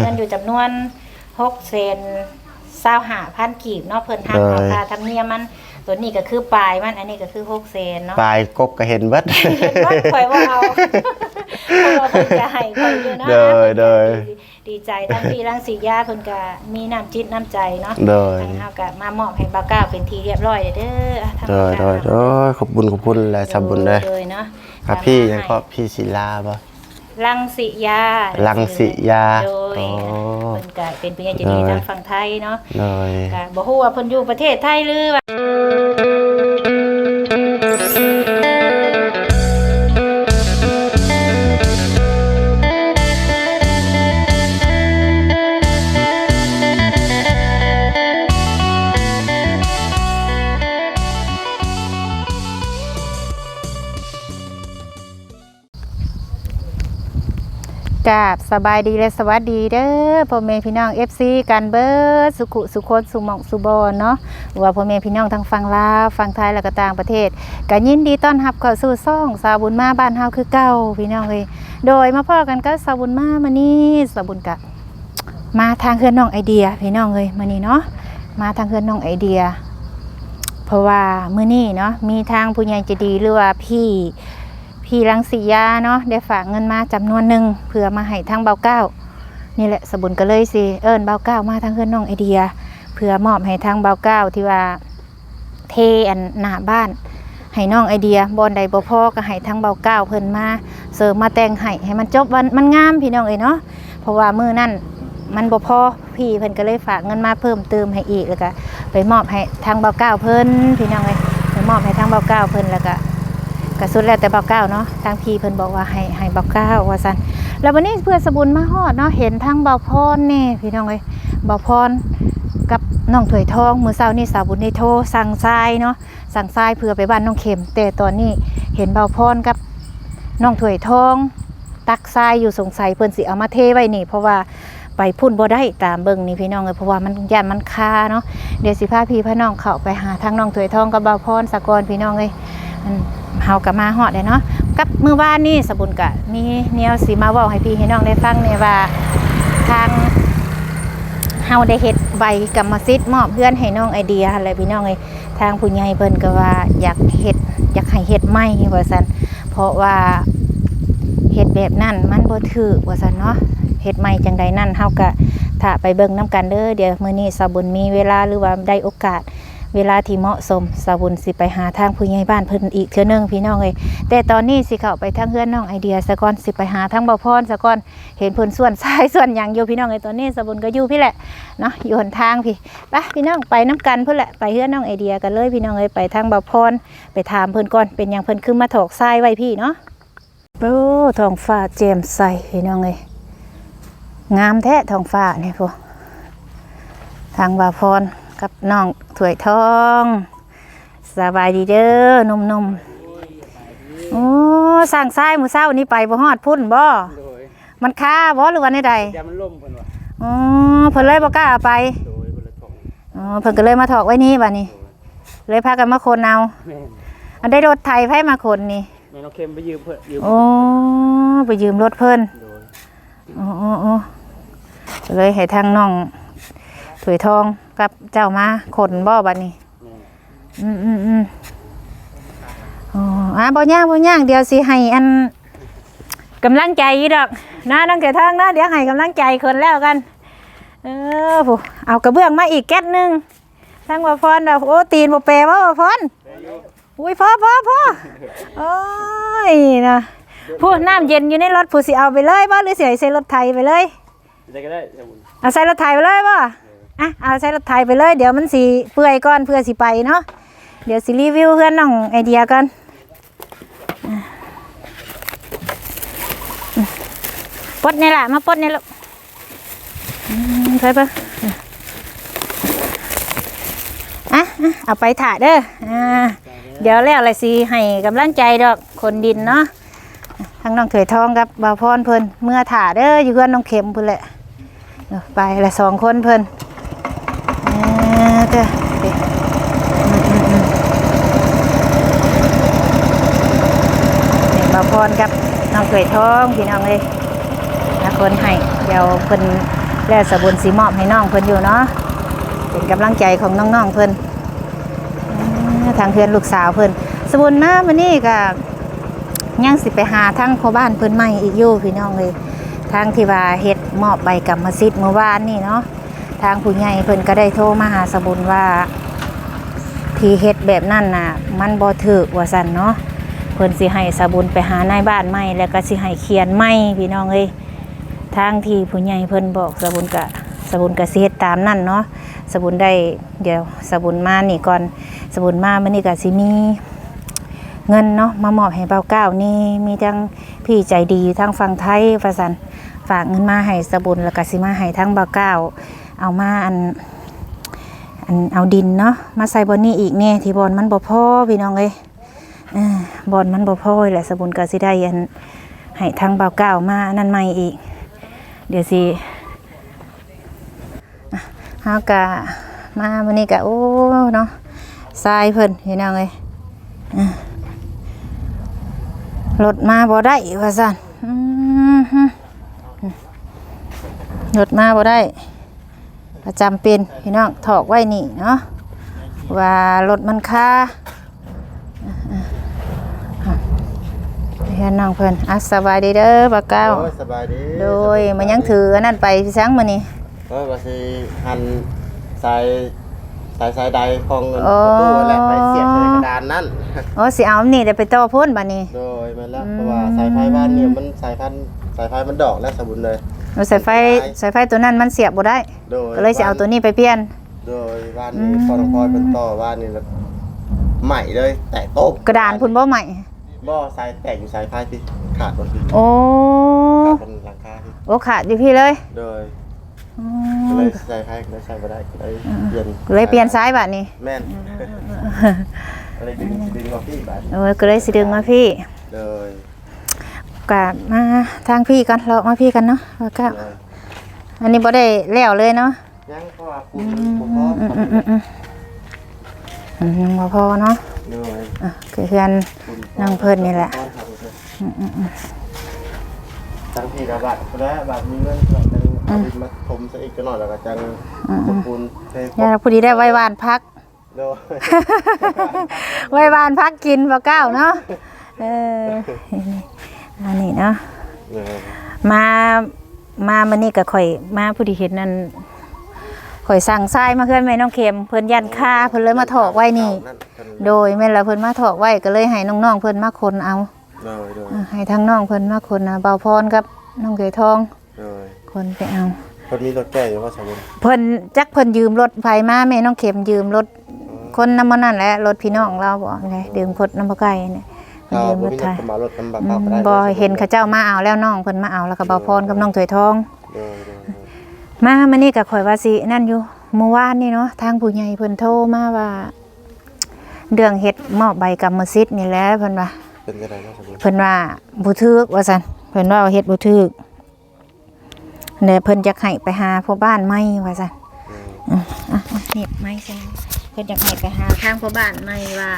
เงินอยู่จำนวนหกเซนเศร้าหาพันกีบเนาะเพิ่นหักเอาค่าธรรมเนียมมัน ตัวนี้ก็คือปลายมันอันนี้ก็คือหกเซนเนาะปลายกกก็เห็นเบิด เห็นว่าข่อยว่าเอาเพราะว่าเพิ่นจะให้ข่อยอยู่นะเด้อเด้อ ดีดีใจทั้งพี่รังสียาเพิ่นก็มีน้ำจิตน้ำใจเนาะ โดย ทางเฮาก็มามอบให้บ่าวก้าวเป็นทีเรียบร้อยเด้ออะทางโดยโดยโดยขอบบุญขอบคุณและสมบุญเลย โดยเนาะครับพี่ยังก็พี่ศิลาบ่ รังสิยารังสิยาโดยโอ้เพิ่นก็เป็นผู้ใหญ่ใจดีโดยทางฝั่งไทยเนาะโดยก็บ่ฮู้ว่าเพิ่นอยู่ประเทศไทยหรือว่า กาบสบายดีและสวัสดีเด้อพ่อแม่พี่น้อง FC กันเบิดสุขุสุคนสุหมองสุบอนเนาะว่าพ่อแม่พี่น้องทั้งฝั่งลาวฝั่งไทยและก็ต่างประเทศก็ยินดีต้อนรับเข้าสู่ซ่องสาวบุญมาบ้านเฮาคือเก่าพี่น้องเอ้ยโดยมาพ่อกันก็สาวบุญมามานี่สาวบุญกะมาทางเฮือนน้องไอเดียพี่น้องเอ้ยมานี่เนาะมาทางเฮือนน้องไอเดีย เพราะว่ามื้อนี้เนาะมีทางผู้ใหญ่ใจดีหรือว่าพี่ พี่รังสียาเนาะได้ฝากเงินมาจำนวนหนึ่งเพื่อมาให้ทางเบาเก้า นี่แหละสบุญก็เลยสิเอิญเบาเก้ามาทางเพื่อนน้องไอเดีย เพื่อมอบให้ทางเบาเก้าที่ว่าเทอันหน้าบ้านให้น้องไอเดียบอนใดบ่พอก็ให้ทางเบาเก้าเพิ่นมาเสริมมาแต่งให้ให้มันจบวันมันงามพี่น้องเอ้ยเนาะเพราะว่ามือนั้นมันบ่พอพี่เพิ่นก็เลยฝากเงินมาเพิ่มเติมให้อีกแล้วก็ไปมอบให้ทางเบาเก้าเพิ่นพี่น้องเอ้ยไปมอบให้ทางเบาเก้าเพิ่นแล้วก็ ก็สุดแล้วแต่เบาเก้าเนาะทางพี่เพิ่นบอกว่าให้ให้เบาเก้าว่าซั่นแล้ววันนี้เพื่อนสบุญมาฮอดเนาะเห็นทางเบาพรนี่พี่น้องเอ้ยเบาพรกับน้องถวยทองมือเช้านี่สาวบุญได้โทรสั่งทรายเนาะสั่งทรายเพื่อไปบ้านน้องเข็ม แต่ตอนนี้เห็นเบาพรกับน้องถวยทอง ตักทรายอยู่สงสัยเพิ่นสิเอามาเทไว้นี่ เพราะว่าไปพุ่นบ่ได้ตามเบิ่งนี่พี่น้องเอ้ยเพราะว่ามันย่านมันคาเนาะเดี๋ยวสิพาพี่พาน้องเข้าไปหาทางน้องถวยทองกับเบาพรสะกอนพี่น้องเอ้ยอัน เฮาก็มาฮอดเลยเนาะกับมือว่านนี่สบุญกะมีแนวสิมาเว้าให้พี่ให้น้องได้ฟังเนี่ยว่าทางเฮาได้เฮ็ดใบกรรมสิทธิ์มอบเพื่อนให้น้องไอเดียอะไรพี่น้องเอ้ยทางผู้ใหญ่เพิ่นก็ว่าอยากเฮ็ดอยากให้เฮ็ดใหม่ว่าซั่นเพราะว่าเฮ็ดแบบนั้นมันบ่ถูกว่าซั่นเนาะเฮ็ดใหม่จังใดนั่นเฮาก็ถ้าไปเบิ่งนํกันเด้อเดี๋ยวมื้อนี้สบุญมีเวลาหรือว่าได้โอกาส เวลาที่เหมาะสมสาวุนสิไปหาทางผู้ใหญ่บ้านเพิ่นอีกเทื่อนึงพี่น้องเอ้ยแต่ตอนนี้สิเข้าไปทางเฮือนน้องไอเดียซะก่อนสิไปหาทางบ่าวพรซะก่อนเห็นเพิ่นส่วนซ้ายส่วนหยังอยู่พี่น้องเอ้ยตอนนี้สาวุนก็อยู่พี่แหละเนาะอยู่หนทางพี่ไปพี่น้องไปน้กันเพิ่นแหละไปเฮือนน้องไอเดียกันเลยพี่น้องเอ้ยไปทางบ่าวพรไปถามเพิ่นก่อนเป็นหยังเพิ่นคือมาถอกทรายไว้พี่เนาะโอ้ทองฟ้าแจ่มใสพี่น้องเอ้ยงามแท้ทองฟ้านี่ยพวกทางบ่าวพร กับน้องถวยทองสบายดีเด้อหนุ่มๆโอ้สั่งทรายมื้อเช้านี้ไปบ่ฮอดพุ่นบ่โดยมันค่าบ่หรือว่าในใดยามันล่มเพิ่นว่าอ๋อเพิ่นเลยบ่กล้าเอาไปโดยเพิ่นละของอ๋อเพิ่นก็เลยมาถอกไว้นี่บัดนี้เลยพากันมาคนเอาแม่นอันได้รถไถไผมาคนนี่แม่น้องเค็มไปยืมเพิ่นยืมโอ้ไปยืมรถเพิ่นโดยอ๋ออ๋ออ๋อก็เลยให้ทางน้องถวยทอง กับเจ้ามาขนบ่บัดนี้แม่นอืมอืมอืมอ๋ออะบ่ย่างบ่ย่างเดี๋ยวสิให้อันกำลังใจอีดอกนะน้องแก่ทางนะเดี๋ยวให้กำลังใจคนแล้วกัน เออผู้เอากระเบื้องมาอีกแก๊สหนึงทางว่าพรดอกโอ้ตีนบ่แปรว่าว่าพรอุ้ยพ่อพ่อพ่อโอ้ยนะผู้น้ำเย็นอยู่ในรถผู้สิเอาไปเลยบ่หรือสิให้ใส่รถไถไปเลยจะก็ได้สมุนเอาใส่รถไถไปเลยบ่ อะเอาใส่รถไถไปเลย เดี๋ยวมันสิเปื่อยก่อนเพื่อสิไปเนาะเดี๋ยวสิรีวิวเพื่อนน้องไอเดียกันปดนี่แหละมาปดนี่ลูกอืมไปะอะเอาไปถ่าเด้ออ่าเดี๋ยวแล้วอะไรสิให้กำลังใจดอกคนดินเนาะทั้งน้องเขยทองกับบ่าวพรเพิ่นเมื่อถ่าเด้ออยู่เพื่อนน้องเข็มเพิ่นแหละไปละสองคนเพิ่น ด้อเนี่บ่าวพรกับน้องเขยทองพี่น้องเลยนักคนให้เดี๋ยวเพิ่นแล้วสบุญสีมอบให้น้องเพิ่นอยู่เนาะเป็นกำลังใจของน้องๆเพิ่นอ่าทางเพื่อนลูกสาวเพิ่นสบุญมาวันนี้ก็ยังสิไปหาทางพ่อบ้านเพิ่นใหม่อีกอยู่พี่น้องเลยทางที่ว่าเฮ็ดมอบใบกรรมสิทธิ์เมื่อวานนี่เนาะ ทางผู้ใหญ่เพิ่นก็ได้โทรมาหาสบุญว่า ที่เฮ็ดแบบนั้นน่ะ มันบ่ถูกว่าซั่นเนาะเพิ่นสิให้สบุญไปหานายบ้านใหม่แล้วก็สิให้เขียนใหม่พี่น้องเอ้ยทางที่ผู้ใหญ่เพิ่นบอกสบุญกะสบุญกะสิเฮ็ดตามนั่นเนาะสบุญได้เดี๋ยวสบุญมานี่ก่อนสบุญมามื้อนี้ก็สิมีเงินเนาะมามอบให้เบาเก้านี่มีทั้งพี่ใจดีทั้งฝั่งไทยว่าซั่นฝากเงินมาให้สบุญแล้วก็สิมาให้ทั้งเบาเก้า เอามาอันอันเอาดินเนาะมาใส่บอนนี่อีกเนี่ยที่บอนมันบ่พอพี่น้องเอ้ยบอนมันบ่พอแหละสบุญก็สิได้อันให้ทางเบาเก้ามาอันนั่นใหม่อีก เดี๋ยวสิเฮากะมามื้อนี้กะโอ้เนาะทรายเพิ่นพี่น้องเอ้ยรถมาบ่ได้ว่าซั่นรถมาบ่ได้ ประจำเป็นพี่น้องถอกไว้นี่เนาะว่ารถมันค่าเฮียนน้องเพิ่นอะสบายดีเด้อบ่าวเก้าโอ้ยสบายดีโดยมันยังถืออันนั้นไปพี่ช้างมื้อนี้เอ้ยว่าสิหันสายสายสายใดของเงินโอ้ประตูและไปเสียบในกระดานนั่นโอ้สิเอาอันนี่เดี๋ยวไปต่อพ่นบัดนี้โดยแม่นแล้วเพราะว่าสายไฟบ้านเนี่ยมันสายพันธุ์สายไฟมันดอกและสมบูรณ์เลย เอาสายไฟสายไฟตัวนั้นมันเสียบบ่ได้ โดยก็เลยสิเอาตัวนี้ไปเปลี่ยน โดยบ้านนี้พอต้องคอยเป็นต่อบ้านนี่แล้วใหม่เลย แตกโต๊ะกระดานพุ่นบ่ใหม่บ่สายแตกอยู่สายไฟที่ขาดบนที่โอ้ขาดบนหลังคาที่โอ้ขาดอยู่พี่เลยโดยอ๋ก็อเลยสายไฟก็เลยใช้บ่ได้ก็เลยเปลี่ยนก็เลยเปลี่ยนสายบัดนี้แม่นอะไรดึงดึงออกที่บ้านโอ้ยก็เลยสิดึงมาพี่โดย กะมาทางพี่กันเรามาพี่กันเนาะแล้วก็โดยอันนี้บ่ได้แล้วเลยเนาะยังเพราะว่าคุณบ่พออืมอืมอืมอืมอืมยังบ่พอเนาะโดยอะคือเพื่อนคุณนั่งเพิ่นนี่แหละอืมอืมอืมทั้งพี่กับบัตรและบัตรมีเงินก็จะเอาดินมาถมซะอีกก็หน่อยแล้วก็จังขอบคุณเทยายผู้ดีได้ไว้วานพักโดยไว้วานพักกินบ่เก้าเนาะเออ อันนี้เนาะโดยมามามื้อนี้ก็ข่อยมาผู้ดีเห็นนั่นข่อยสั่งทรายมาเพื่อนแม่น้องเข็มเพิ่นยันค่าเพิ่นเลยมาถอกไว้นี่ โดยแม่นละเพิ่นมาถอกไว้ก็เลยให้น้องๆเพิ่นมาคนเอาโดยโดยอะให้ทั้งน้องเพิ่นมาคนนะเบาพรกับน้องเกยทองโดยคนไปเอาคนมีรถแก้อยู่ว่าสมบูรณ์เพิ่นจักเพิ่นยืมรถไฟมาแม่น้องเข็มยืมรถคนน้ำมันนั่นแหละรถพี่น้องเราบ่ไงดื่มพดน้ำบ่ไก่เนี่ย เพิ่นถ้ายืมบ่รถมีไทรถยก็มารถน้ำบักอืเปล่ามก็ได้บ่เห็นเขาเจ้ามาเอาแล้วน้องเพิ่นมาเอาแล้วก็เบาพรกับน้องถวยทองโดยโดยมามื้อนี้ก็ข่อยว่าสินั่นอยู่เมื่อวานนี่เนาะทางผู้ใหญ่เพิ่นโทรมาว่าเรื่องเฮ็ดมอบใบกรรมสิทธิ์นี่แหละเพิ่นว่าเป็นยังไงเนาะสมบูรณ์เพิ่นว่าบ่ถูกว่าซั่นเพิ่นว่าเฮ็ดบ่ถูกเนี่ยเพิ่นอยากให้ไปหาพ่อบ้านใหม่ว่าซั่นโดยอะอะเน็บไม้ใช่ไหมเพิ่นอยากให้ไปหาทางพ่อบ้านใหม่ว่า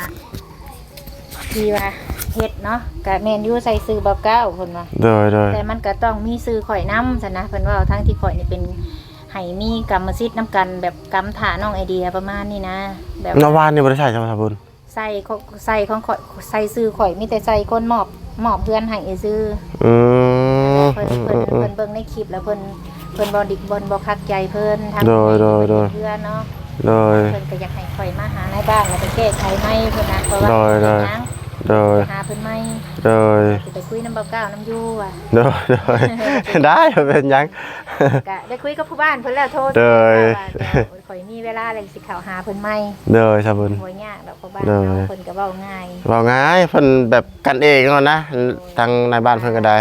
ที่ว่าเฮ็ดเนาะกะแม่นอยู่ใส่ซื้อบ่เก้าเพิ่นว่าโดยโดยแต่มันก็ต้องมีซื้อข่อยนํซั่นนะเพิ่นว่าทั้งที่ข่อยนี่เป็นให้มีกรรมสิทธิ์นํกันแบบกรรมฐานน้องไอเดียประมาณนี้นะ แบบนวานนี่บ่ได้ใช้ใช่ไหมสมบูรณ์ใส่ของใส่ของข่อยใส่ซื้อข่อยมีแต่ใส่คนมอบมอบเพื่อนให้ซื้ออืมเพิ่นอืมเพิ่นอืมเพิ่นเบิ่งในคลิปแล้วเพิ่นเพิ่นบ่ดิกบนบ่คักใจเพิ่นทางโดยโดยโดยเพื่อนเนาะโดยเพิ่นก็อยากให้ข่อยมาหาในบ้านแล้วไปแก้ไขไหมเพิ่นนะเพราะว่า โดยโดยนางโดยหาเพิ่นไหมโดยสิไปคุยน้ำเบาเก้าน้ำยู่อะโดยโดยได้เป็นหยัง ก็ได้คุยกับผู้บ้านเพิ่นแล้วโทรโดยว่าเดี๋ยวข่อยมีเวลาอะไรสิเข้าหาเพิ่นไหมโดยสมบูรณ์บ่ยากดอกผู้บ้านโดยเนาะเพิ่นก็เว้าง่ายว่าง่ายเพิ่นแบบกันเองเนาะนะทางในบ้านเพิ่นก็ได้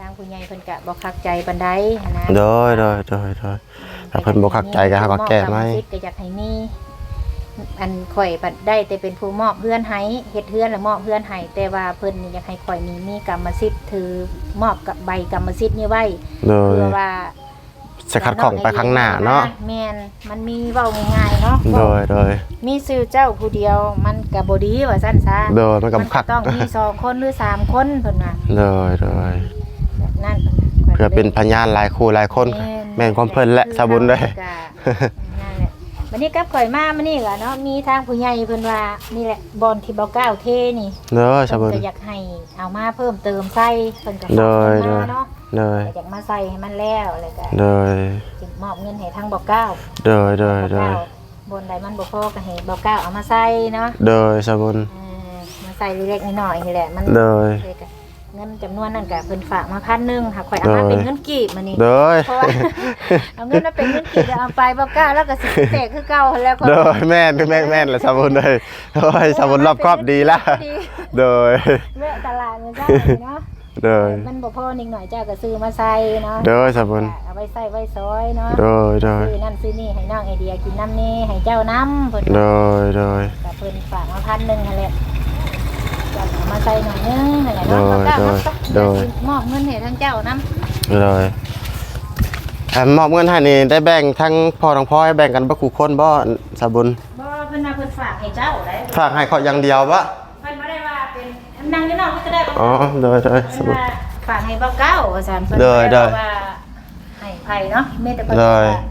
ทางผู้ใหญ่เพิ่นก็บ่คักใจปานใดหั้นนะโดยโดยโดยโดยถ้าเพิ่นบ่คักใจก็หาว่าแก้ไหมอบรรสิทธิ์ก็อยากให้มี อันข่อยบัดได้แต่เป็นผู้มอบเพื่อนให้เฮ็ดเพื่อนและมอบเพื่อนให้แต่ว่าเพิ่นนี่อยากให้ข่อยนี่มีกรรมสิทธิ์ถือมอบกับใบกรรมสิทธิ์นี่ไว้โดย เพื่อว่าจะขัดของไปข้างหน้าเนาะ แม่นมันมีเว้าง่ายๆเนาะโดย โดย มีชื่อเจ้าผู้เดียวมันก็บ่ดีว่าซั่นซะโดยมันก็คัก ต้องมีสองคนหรือสามคนเพิ่นว่าโดย โดย แบบนั้นข่อยพื่อเป็นพยานหลายคู่หลายคน แม่นความเพิ่นและสาบุญเด้อนั่นแหละ วันนี้กับข่อยมามานี่ล่ะเนาะมีทางผู้ใหญ่เพิ่นว่านี่แหละบอลที่เบาเก้าเทนี่เด้อสาบุเพิ่ญนก็อยากให้เอามาเพิ่มเติมใส่เพิ่นก็ฝากโดยเงินมาเนาะเด้ออยากมาใส่ให้มันแล้วแล้วก็เด้อสิมอบเงินให้ทางเบาเก้าเด้อเด้อเด้อเบาเก้าบนใดมันบ่พอก็ให้เบาเก้าเอามาใส่เนาะเด้อสาบุญเออมาใส่เล็กๆน้อยๆนี่แหละมันเด้อ เลยก็เงินจำนวนนั้นก็เพิ่นฝากมาพันหนึงหากข่อยเอามาโดยเป็นเงินกีบมานี่เด้อเพราะว่าเอาเงินมาเป็นเงินกีบแล้วเอาไปบ่กล้าแล้วก็สิแตกคือเก่าแล้วก็เด้อแม่นแม่นแม่นละสาบุญเลยโอ้ยสาบุญรอบครอบดีละเด้อแวะตลาดมันเจ้าเนาะเด้อมันบ่พอนิดหน่อยเจ้าก็ซื้อมาใส่เนาะเด้อสาบุญเอาไว้ใส่ไว้ซอยเนาะเด้อเด้อซื้อนั่นซื้อนี่ให้น้องไอเดียกินน้ำนี่ให้เจ้าน้ำเพิ่นเด้อเด้อก็เพิ่นฝากมาพันหนึงนั่นแหละจะเอา มาใส่หน่อยนึงนั่นแหละเนาะบ่กล้ามาซะโดยมอบเงินให้ทั้งเจ้าน้ำเลยอ่ามอบเงินให้นี่ได้แบ่งทั้งพ่อทั้งพ่อให้แบ่งกันบ่คู่คนบ่สาบุญบ่เพิ่นน่ะเพิ่นฝากให้เจ้าได้ฝากให้เขาอย่างเดียวบ่เพิ่นบ่ได้ว่าเป็นนั่งอยู่นอกก็ได้บ่อ๋อเด้อเด้อสาเพิ่นบุญว่าฝากให้เบาเก้าอาจารย์เพิ่นได้บ่ได้ว่าให้ไผเนาะมีแต่เพิ่นได้ว่า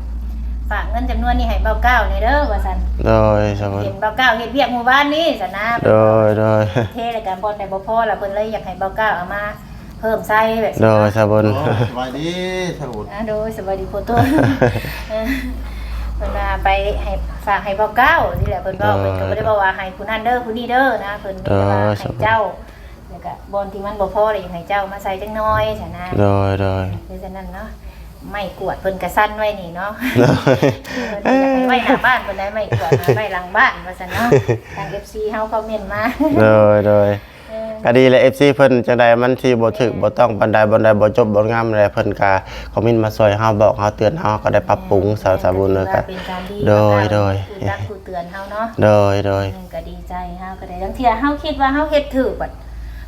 ฝากเงินจำนวนนี้ให้เบาเก้านี่เด้อว่าซั่นเด้อสาบุญเห็นเบาเก้าเฮ็ดเวียกหมู่บ้านนี่ซั่นนะเด้อเด้อเทรายการบอลได้บ่พอแล้วเพิ่นเลยอยากให้เบาเก้าเอามาเพิ่มไส้แบบเด้อสาบุญสบายดีสาบุญอะโดยสวัสดีโคตัวเออเพิ่นว่าไปให้ฝากให้เบาเก้านี่แหละเพิ่นบอกเพิ่นก็บ่ได้บอกว่าให้ผู้นั้นเด้อผู้นี้เด้อนะเพิ่นมีแต่ว่าให้เจ้าแล้วก็บอลที่มันบ่พอเลยอยากให้เจ้ามาใส่จังน้อยซั่นนะเด้อเด้อคือฉะนั้นเนาะ ไม่กวดเพิ่นกระสั้นไว้นี่เนาะเด้อเพิ่นอยากให้ไว้หน้าบ้านเพิ่นได้ไม่กวดมาไว้หลังบ้านว่าซั่นเนาะทาง FC เฮาคอมเมนต์มาเด้อเด้อเออก็ดีเลย FC เพิ่นจังใดมันที่บ่ถึกบ่ต้องบันไดบันไดบ่จบบ่งามอะไรเพิ่นก็คอมเมนต์มาช่วยเฮาบอกเฮาเตือนเฮาก็ได้ปรับปรุงสาวสาบุญเลยก็เป็นการดีโดยโดยคือรักคือเตือนเฮาเนาะโดยโดยอืมก็ดีใจเฮาก็ได้ทั้งเที่ยเฮาคิดว่าเฮาเฮ็ดถูกบัด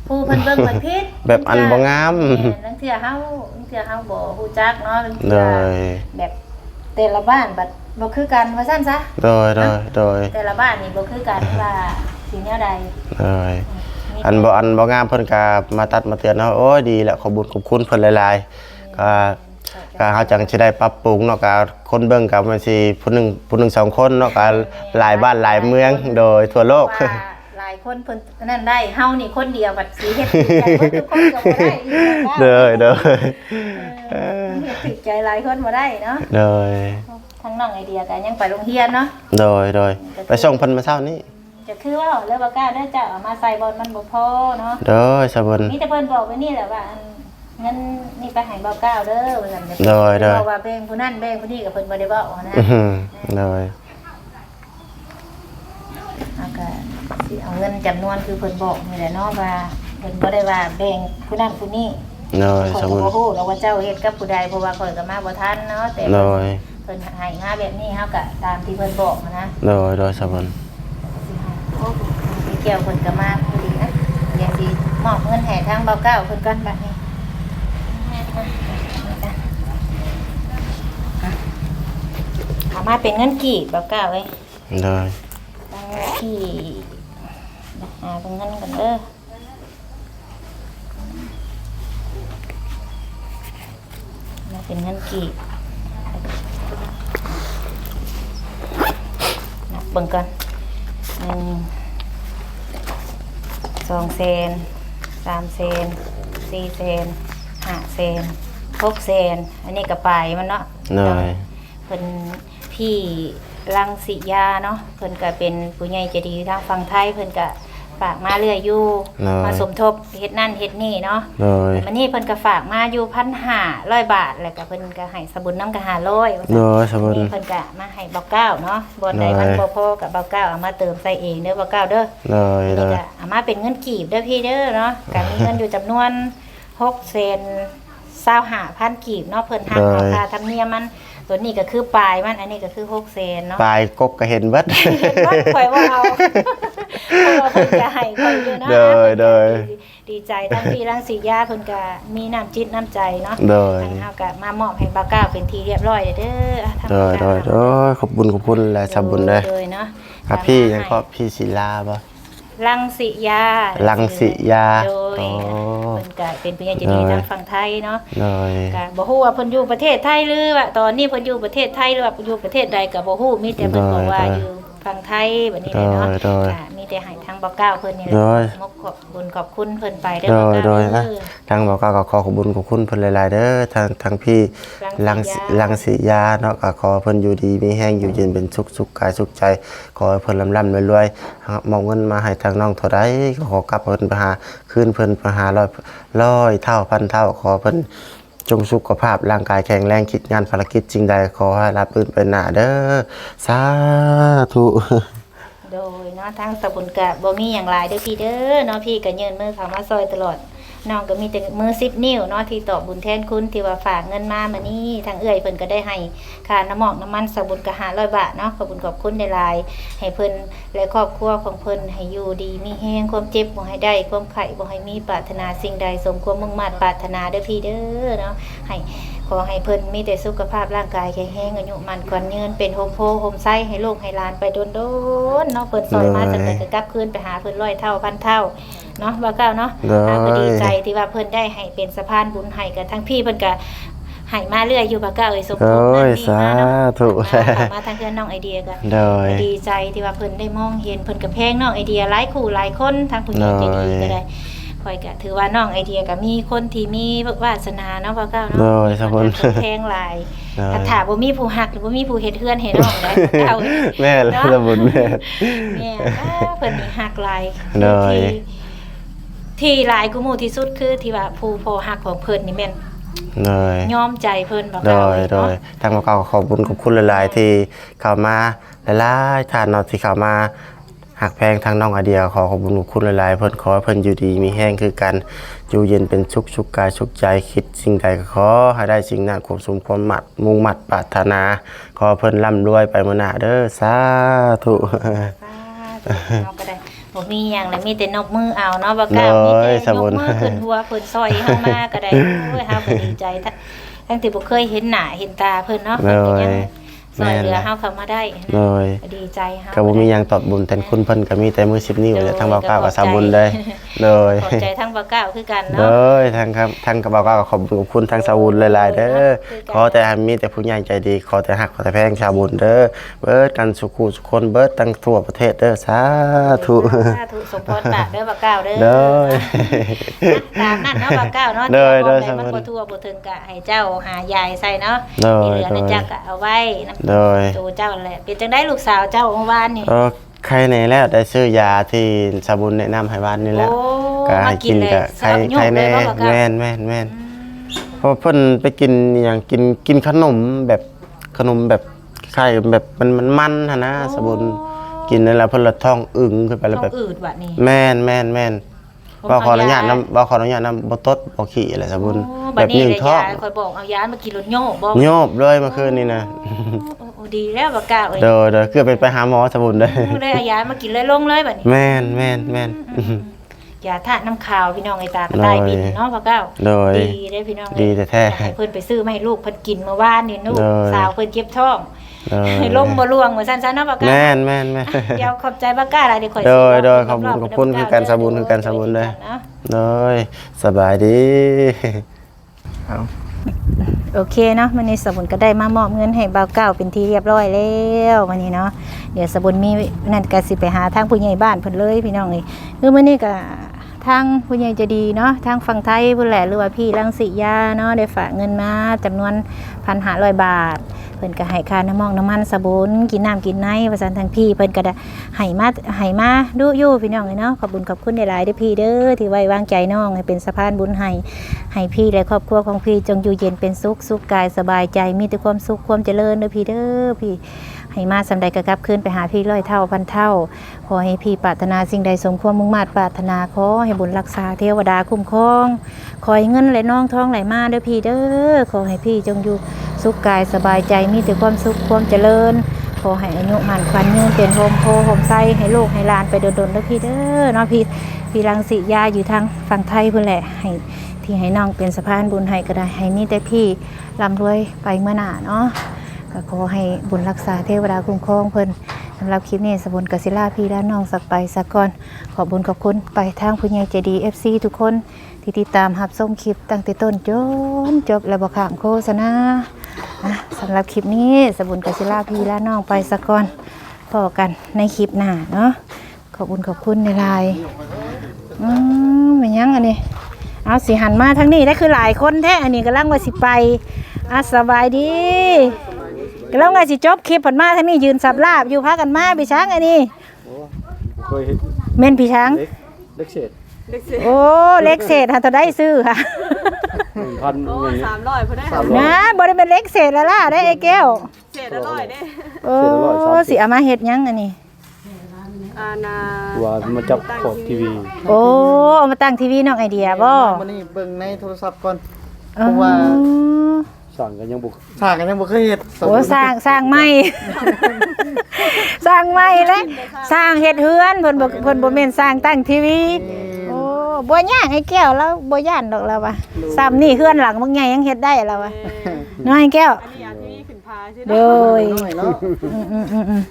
ผู้เพิ่นเบิ่งเพิ่นผิดแบบอันบ่งามแม่นทั้งเที่ยเฮาทั้งเที่ยเฮาบ่ฮู้จักเนาะทั้งโดเที่ยยแบบแต่ละบ้านบัดบ่คือกันว่าซั่นซะโดยโดยโดยแต่ละบ้านนี่บ่คือกันว่าสิแนวใดโดยมีอันบ่อันบ่งามเพิ่นก็มาตัดมาเตือนเฮาโอ้ยดีแล้วขอบคุญขอบคุณเพิ่นหลายๆก็ก็เฮาจังสิได้ปรับปรุงเนาะก็คนเบิ่งก็มันสิผู้หนึงผู้หนึงสองคนเนาะก็หลายบ้านหลายเมืองโดยทั่วโลกว่าหลาย คนเพิ่นนั่นได้เฮานี่คนเดียวบัดสิเฮ็ดถูกใจเพิ่นทุกคนก็บ่ได้อีกแล้วโดยโดยเออเฮ็ดถูกใจหลายคนบ่ได้เนาะโดยทั้งน้องไอเดียก็ยังไปโรงเรียนเนาะโดยโดยไปส่งเพิ่นมาเช้านี้จะคือว่าเลือกบากล้าได้จะเอามาใส่บอลมันบ่พอเนาะโดยสาบุญนี่แต่เพิ่นบอกไว้นี่แหละว่าอันเงินนี่ไปให้บ่าวก้าวเด้อว่าซั่นโดยโดยบอกว่าแบ่งผู้นั้นแบ่งผู้นี้ก็เพิ่นบ่ได้บอกนะอื้อหือโดยเอาก็ สิเอาเงินจำนวนคือเพิ่นบอกนี่แหละเนาะว่าเพิ่นบ่ได้ว่าแบ่งผู้นั้นผู้นี้โดยข่อยสาก็บุญบ่ฮู้แล้วว่าเจ้าเฮ็ดกับผู้ใดเพราะว่าข่อยก็มาบ่ทันเนาะแต่โดยเพิ่นให้มาแบบนี้เฮาก็ตามที่เพิ่นบอกนะ โดยโดยสาบุญโอ้พี่เกี่ยวเพิ่นก็มาพอดีนะเดี๋ยวสิมอบเงินให้ทางเบาเก้าเพิ่นก่อนบัดนี้เอามาเป็นเงินกี่เบาเก้าเว้ยโดยตั้งกี่ หาเป็นเงินกันเด้อมาเป็นเงินกี่นับเบิ่งก่อนหนึ่งสองเซนสามเซนสี่เซนห้าเซนหกเซนอันนี้กระปายมันเนาะโดยเพิ่นพี่รังสิยาเนาะเพิ่นก็เป็นผู้ใหญ่ใจดีทางฝั่งไทยเพิ่นก็ ฝากมาเรื่อยอยู่น้อยมาสมทบเฮ็ดนั่นเฮ็ดนี่เนาะโดย มันนี่เพิ่นก็ฝากมาอยู่พันห้าร้อยบาทแล้วก็เพิ่นก็ให้สบุญน้ำก็ห้าร้อยโดยสาบุญ นี่เพิ่นก็มาให้เบาเก้าเนาะบ่อนใดมันน้อยบ่พอกับเบาเก้าเอามาเติมใส่เองเด้อเบาเก้าเด้อโดยโดนี่ย ก็เอามาเป็นเงินกีบเด้อพี่เด้อเนาะก็มีเงินอยู่จำนวนหกเซนเศร้าหาพันกีบเนาะเพิ่นหักราคาธรรมเนียมมันตัวนี้ก็คือปลายมันอันนี้ก็คือหกเซนเนาะปลายกบก็เห็นเบิด เห็นว่าข่อยว่าเอา เพราะว่าเพิ่นก็ให้ข่อยอยู่เนาะเด้อเด้อดีดีใจทั้งพี่ทั้งสียาเพิ่นก็มีน้ำจิตน้ำใจเนาะโดย ทางเฮาก็มามอบให้บ่าวก้าวเป็นที่เรียบร้อยเด้อทางโดยโดยโดยขอบคุญขอบคุณและสาบุญเลยโดยเนาะครับพี่ยังก็พี่ศิลาบ่ลังสิยาลังสิยาโดยโอ้เพิ่นก็เป็นผู้ใหญ่ใจดีโดยทางฝั่งไทยเนาะเลยก็บ่ฮู้ว่าเพิ่นอยู่ประเทศไทยหรือว่าตอนนี้เพิ่นอยู่ประเทศไทยหรือว่าอยู่ประเทศใดก็บ่ฮู้มีแต่เพิ่นบอกว่าอยู่ ฝั่งไทยแบบนี้เลยเนาะโดยโดยค่ะมีแต่ให้ทางบ่ก้าวเพิ่นนี่แหละโดย มกขอบคุณขอบคุณเพิ่นไปเด้โดอยบ่โดก้าวยนะเด้อทางบอกกล่าวก็ขอขอบคุญขอบคุณเพิ่นหลาย ๆ เด้อทางทางพี่ลัลังงสิสิยาลังสิยาเนาะก็ขอให้เพิ่นอยู่ดีมีแห้งอยู่เย็นเป็นสุขสุขกายสุขใจ ขอให้เพิ่นร่ำร่ำรวยๆหามองเงินมาให้ทางน้องเท่าใดก็ขอกลับเพิ่นไปหาคืนเพิ่นไปหาร้อยร้อยเท่าพันเท่าขอเพิ่น จงสุขภาพร่างกายแข็งแรงคิดงานภารกิจจริงใดขอให้รับอื่นเป็นหน้าเด้อสาธุโดยเนาะทางสบุญกะบ่มีอย่างไรเด้อพี่เด้อเนาะพี่ก็ยืนมือเข้ามาซอยตลอด น้องก็มีแต่มือซิปนิ้วเนาะที่ตอบบุญแทนคุณที่ว่าฝากเงินมามานี้ทางเอื้อยเพิ่นก็ได้ให้ค่าน้ำหมอกน้ำมันสบุญกะหาร้อยบาทเนาะขอบคุณขอบคุณในลาย ให้เพิ่นและครอบครัวของเพิ่นให้อยู่ดีมีแห้งความเจ็บบ่ให้ได้ความไข้บ่ให้มีปรารถนาสิ่งใดสมความมุ่งมั่นปรารถนาเด้อพี่เด้อเนาะให้ อให้เพิ่นมีแต่สุขภาพร่างกายแข็งแรงอายุมันกว่ายืนเป็นโฮมโพโฮมไซให้ลูกให้หลานไปโดนๆเนาะเพิ่นซอยมาจังไดก็กลับคืนไปหาเพิ่นร้อยเท่าพันเท่าเนาะว่าเก้าเนาะก็ดีใจที่ว่าเพิ่นได้ให้เป็นสะพานบุญให้กับทั้งพี่เพิ่นก็ให้มาเรื่อยอยู่บาเก้าเอ้ยสมทบโอ้นั่นนี่มาเนาะสาธุมาทางเพื่อนน้องไอเดียก็ดีใจที่ว่าเพิ่นได้มองเห็นเพิ่นก็แพงน้องไอเดียหลายคู่หลายคนทางผู้หญ่ใจดีก็ได้ คอยก็ถือว่าน้องไอเดียก็มีคนที่มีวาสนาเนาะบ่าเก้าเนาะโดยสะพนเพิ่นแพงหลายโดยถ้าถามบ่มีผู้ฮักหรือบ่มีผู้เฮ็ดเฮือนให้น้องได้บ่าเก้าเอ้ยแม่และสมุนแม่ แม่อ้าเพิ่นนี่ฮักหลายเลยที่ที่หลายกูหมู่ที่สุดคือที่ว่าผู้พอฮักของเพิ่นนี่แม่นโดย ยอมใจเพิ่นบ่โดเก่ายโดยเนาะ ทางมาเก่าขอบคุณขอบคุณหลาย ๆ ที่เข้ามาหลายๆท่านเนาะที่เข้ามา หักแพงทางน้องไอเดียขอขอบคุณขอบคุณหลายๆเพิ่นขอให้เพิ่นอยู่ดีมีแห้งคือกันอยู่เย็นเป็นสุขสุขกายสุขใจคิดสิ่งใดก็ขอให้ได้สิ่งนั้นควบสมความมัดมุ่งมัดปรารถนา ขอให้เพิ่นร่ำรวยไปมื้อหน้าเด้อสาธุเนาะก็ได้บ่มีหยังเลยมีแต่นกมือเอาเนาะบ่กล้ามีแต่โอ้ยสยมุกนมือขึ้นหัวเพิ่นซอยเฮามาก็ได้โอ้ยเฮาก็ดีใจทั้งทั้งที่บ่เคยเห็นหน้าเห็นตาเพิ่นเนาะเลเพิ่นก็ยยัง ซอยเหลือแม่นเฮาเข้ามาได้เลยก็ดีใจเฮาก็บ่มีหยังตอบบุญแทนคุณเพิ่นก็มีแต่มือ10นิ้วและทางเบาเก้ากับสาบุญเลยเลยขอบใจทั้งบ่กล้าคือกันเลเนาะยทางครับทางกระเป๋าก็ขอบคุณขอบคุณทางสาวุนหลายๆเด้อขอแต่ให้มีแต่ผู้ใหญ่ใจดี ขอแต่หักขอแต่แพงชาวบุญเด้อเบิดกันสุขุสุขคนเบิดทั้งทั่วประเทศเด้อสาธุสาธุสมพรปากเด้อบ่กล้าเด้อเด้อตามนั้นเนาะบ่กล้าเนาะเด้อเด้อที่ว่าบ่มันบ่ทั่วบ่ถึงก็ให้เจ้าหายายใส่เนาะเด้อที่เหลือนะเด้อเจ้าก็เอาไว้นำโดยตัวเจ้าแหละเป็นจังได้ลูกสาวเจ้าเมื่อวานนี่ เออใครในแล้วได้ซื้อยาที่สาบุญแนะนำให้บ้านนี่แหละโอ้ก็ให้กินมากินเลยก็ใครสลับโยกใครแน่เลยบ่บอกกะแม่นแม่นแม่นเพราะเพิ่นไปกินอหย่างกินกินขนมแบบขนมแบบคล้ายๆแบบมันมันมันหั่นนะสาบุญกินนั่นแหละเพิ่นละท้องอึ้งขึ้นไปแล้วท้แบอบงอืดว่ะนี่ แม่นแม่นแม่นผม บ่ขออนุญาตเอายานำบ่ขออนุญาตนำบ่ตดบ่ขี้อะไรสาบุญโอ้แบบนี้ยืนเลยท้องยายคอยบอกเอายามากินรถโยกบอกโยบเลยเมื่อคืนนี้นะ โอ้โอ้ดีแล้วบ่กล้าเอ้ยเด้อเด้อคือไปไปหาหมอสาบุญเด้อโอ้ได้เอายามากินเลยลงเลยบัดนี้ แม่นแม่นแม่นยาธาตุน้ำขาวพี่น้องไอ้ตากระต่ายบินเนาะพ่อเก้าโดยดีได้อพี่น้องดีแท้อยากให้เพิ่นไปซื้อมาให้ลูกเพิ่นกินเมื่อวานนี่ลูกโดย สาวเพิ่นเจ็บท้อง เด้อให้ลมบ่ล่วงว่าซั่นๆเนาะพ่อเก้าแม่นแม่นแม่นเดี๋ยวขอบใจบ่กล้าหลายเดี๋ยวข่อยโดยสิโดยรขอบคุณรๆขอบคุณเด้คือกันสาบุญคือกันสาบุญเด้อเนาะโดยสบายดีโอเคเนาะวันนี้สบุญก็ได้มามอบเงินให้บ่าวเก้าเป็นที่เรียบร้อยแล้ววันนี้เนาะเดี๋ยวสบุญมีนั่นก็สิไปหาทางผู้ใหญ่บ้านเพิ่นเลยพี่น้องนี่คือมื้อนี้ก็ทางผู้ใหญ่ใจะดีเนาะทางฝั่งไทยพุ่นแหละหรือว่าพี่รังสิยาเนาะได้ฝากเงินมาจำนวน1,500บาทเพิ่นก็ให้ค่าน้ำมองน้ำมันสบุญกินน้ำกินในว่าซั่นทางพี่เพิ่นก็ได้ให้มาให้มาดูอยู่พี่น้องเลยเนาะขอบุญขอบคุณหลายๆด้วยพี่เด้อที่ไว้วางใจน้องให้เป็นสะพานบุญให้ให้พี่และครอบครัวของพี่จงอยู่เย็นเป็นสุขสุขกายสบายใจมีแต่ความสุขความเจริญด้วยพี่เด้อพี่ ให้มาสำใดกระกับคืนไปหาพี่ร้อยเท่าพันเท่า ขอให้พี่ปรารถนาสิ่งใดสมความมุ่งมา่ปรารถนาขอให้บุญรักษาเทวดาคุ้มครองขอให้เงินไหลน้องท้องไหลมาเด้อพี่เด้อขอให้พี่จงอยู่สุขกายสบายใจมีแต่ความสุขความเจริญขอให้อายุมันควันยืนเป็นโฮมโพโฮมไซให้ลูกให้ลานไปโดนๆเด้อพี่เด้อเนาะพี่พี่รังสิยาอยู่ทางฝั่งไทยเพื่อนแหละให้ที่ให้น้องเป็นสะพานบุญให้ก็ได้ให้มีแต่พี่ร่ำรวยไปเมื่อหน้าเนาะ ก็ขอให้บุญรักษาเทวดาคุ้มครองเพิ่นก็ำหรับคลิปนี้สบุญกศิลาพี่และน้องสักไปสักก่อน ขอบุญขอบคุณไปทางผู้ใหญ่ใจดี FC ทุกคนที่ติดตามรับชมคลิปตั้งแต่ต้นจนจบและบ่ข้ามโฆษณาสำหรับคลิปนี้สบุญกศิลาพี่และน้องไปสักก่อนพอกันในคลิปหน้าเนาะขอบุญขอบคุณในไลน์อืมเป็นยังอันนี้เอาสิหันมาทั้งนี้ได้คือหลายคนแท้อันนี้กำลังว่าสิไปอะสบายดี กำลังว่าสิจบคลิปผลมาทั้งนี้ยืนสับลาบอยู่พากันมาพี่ช้างอันนี้เคยเห็นเม่นพี่ช้าง เล็กเล็กเศษโอ้เล็กเศษฮะจะได้ซื้อค่ะหนึ่งพันเงินสามร้อยพอได้สามร้อยนะบ่ได้เป็นเล็กเศษแล้วล่ะได้ไอ้แก้วเศษอร่อยเด้โอ้สิเอามาเฮ็ดหยังอันนี้อานาว่ามาจับขอบทีวี โอ้เอามาตั้งทีวีน้องไอเดียบ่วันนี้เบิ่งในโทรศัพท์ก่อนอ๋อเพราะว่า สั่งกันยังบุกสร้างกันยังบ่เคยเฮ็ดโอ้สร้างสร้างใหม่ สร้างใหม่เลยสร้างเฮ็ดเฮือนเพิ่นบ่เพิ่นบ่แม่นสร้างตั้งทีวีโอ้บ่ยากไอ้แก้วแล้วบ่ย่านดอกแล้วว่ะซ้ำนี่เฮือนหลังบางใหญ่ยังเฮ็ดได้แล้วว่ะน้อยแก้วอันนี้อันที่ขึ้นพาใช่ไหมโดยน้อยเนาะอืมอืมอืมอืม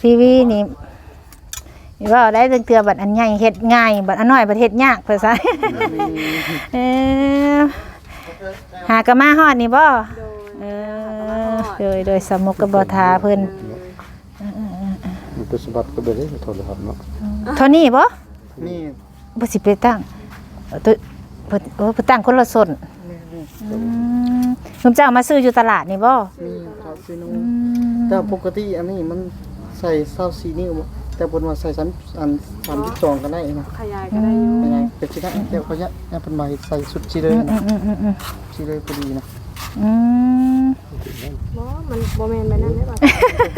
ทีวีนี่นี่ว่าได้ตั้งเตือบัดอันใหญ่เฮ็ดง่ายบัดอันน้อยบัดเฮ็ดยากภาษาเออ หากะมาฮอดนี่บ่เออโดยโดยสมุกกบ่ทาเพิ่นมันเป็นสมบัติก็ไปได้โทรศัพท์เนาะเท่านี้บ่นี่บ่สิไปตั้งเออตัวเพิ่นโอ้เพิ่นตั้งคนละส่วนอืมคุณเจ้ามาซื้ออยู่ตลาดนี่บ่มีครับซีโนอืมแต่ปกติอันนี้มันใส่24นิ้วแต่บนว่าใส่3อัน32ก็ได้นะขยายก็ได้อยู่ เป็นไงเป็นสิได้เดี๋ยวเขาจะเนี่ยเป็นใบใส่สุดชีเลยอืมนะอืมอืมอืมชีเลยพอดีนะอืมบ่มันบ่แม่นแบบนั้นได้ป่ะ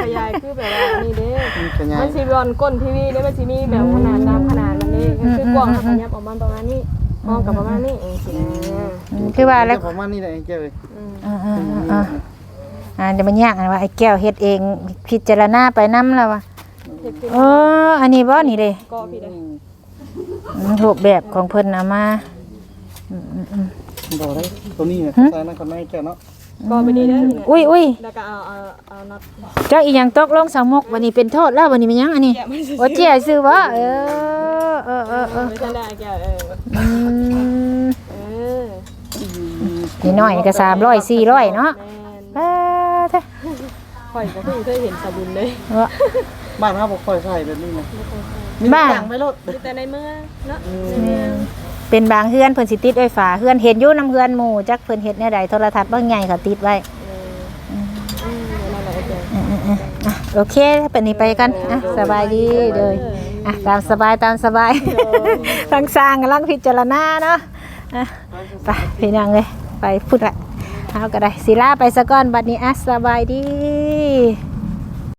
ขยายคือแบบว่านี่เด้มันขยายมันสิบอนก้นทีวีเด้มันสิมีแบบขนาดตามขนาดมันเด้คือกว้างเท่ากันยับออกมาประมาณนี้ห้องกับประมาณนี้เองสินะอืมคือว่าแล้วประมาณนี้แหละไอ้แก้วเอ้ยอืมอ่าอ่าอ่าอ่าเดี๋ยวมันยากนะว่าไอ้แก้วเฮ็ดเองพิจารณาไปน้ำแล้วว่ะเฮ็ดขึ้นเอออันนี้บ่นี่เด้ก็พี่ได้อืม รูปแบบของเพิ่นเอามาอืมอืมอืมบอกได้ตัวนี้เนี่ยใส่นั่นคนนั้นไอ้แก้วเนาะก็ไปนี่เด้ออุ้ยอุ้ยแล้วก็เอาเอาเอาน็อตเจ้าอีหยังตกลงสามกวันนี้เป็นโทษแล้ววันนี้มันยังอันนี้แกะมันสิโอ้เจียซื้อบ่เออเออเออเออไม่ใช่ได้แกะเอออืมเออนี่น้อยนี่ก็300 400เนาะแม่นป้าเท้ข่อยก็เพิ่งเคยเห็นสบุนเลยว่าบ้านเราบ่ค่อยใส่แบบนี้นะมี บ้านต่างไปโลดมีแต่ในเมืองเนาะเป็นบางเฮือนเพิ่นสิติดไว้ฝาเฮือนเห็นอยู่น้ำเฮือนหมู่จักเพิ่นเฮ็ดแนวใดโทรทัศน์บางใหญ่ก็ติดไว้อืมนั่นแหละโอเคอะโอเคเป็นนี้ไปกันอะสบายดีเลยอะตามสบายตามสบายทางสร้างกำลังพิจารณาเนาะอะไปพี่นางเลยไปพูดละเอาก็ได้ศิลาไปสะก่อนบัดนี้อะสบายดี